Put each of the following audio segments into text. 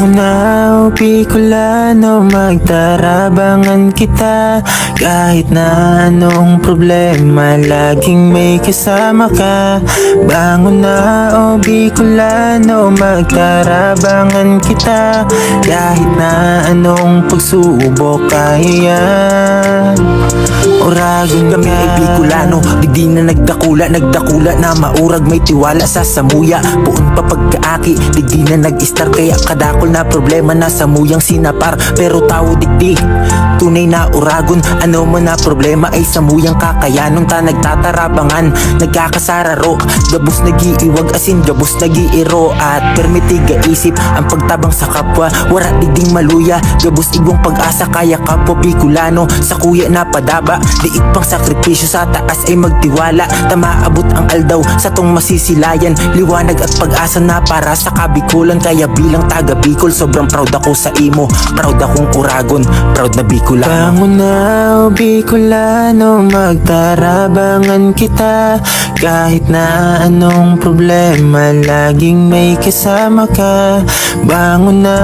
Na o Bicolano Magtarabangan kita. Kahit na anong problema Laging may kasama ka. Bangon na o Bicolano Magtarabangan kita. Kahit na anong pagsubok Kaya yan Oragon Kami ay Bicolano Di na nagdakula Nagdakula na. Maurag May tiwala sa samuya. Buon pa pagkaaki Di na nag-star Kaya kadakol na problema na samuyang sinapar. Pero tao dikdik Tunay na uragon. Ano mo na problema ay samuyang kakayanon Ta nagtatarabangan. Nagkakasararo Gabos nagiiwag asin Gabos nagiiro. At permitiga isip Ang pagtabang sa kapwa. Wara digding maluya Gabos igong pag-asa Kaya kapwa Bicolano Sa kuya na padaba Liit pang sakripisyo sa taas ay magtiwala. Tamaabot ang aldaw sa tong masisilayan. Liwanag at pag-asa na para sa kabikulan. Kaya bilang taga Bicol sobrang proud ako sa imo. Proud akong uragon, proud na Bicolano Bangon na o Bicolano Magtarabangan kita. Kahit na anong problema Laging may kasama ka. Bangon na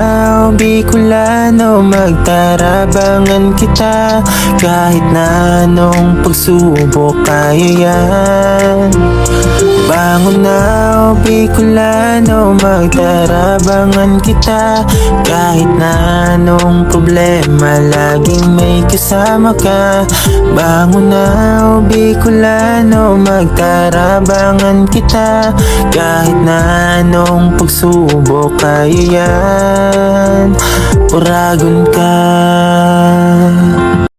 o Bicolano Magtarabangan kita. Kahit na anong pagsubok Kaya yan Bangon na o Bicolano Magtarabangan kita. Kahit na anong problema Laging may kasama ka. Bangon na o Bicolano Magtarabangan kita. Kahit na anong pagsubok Kaya yan. Uragon ka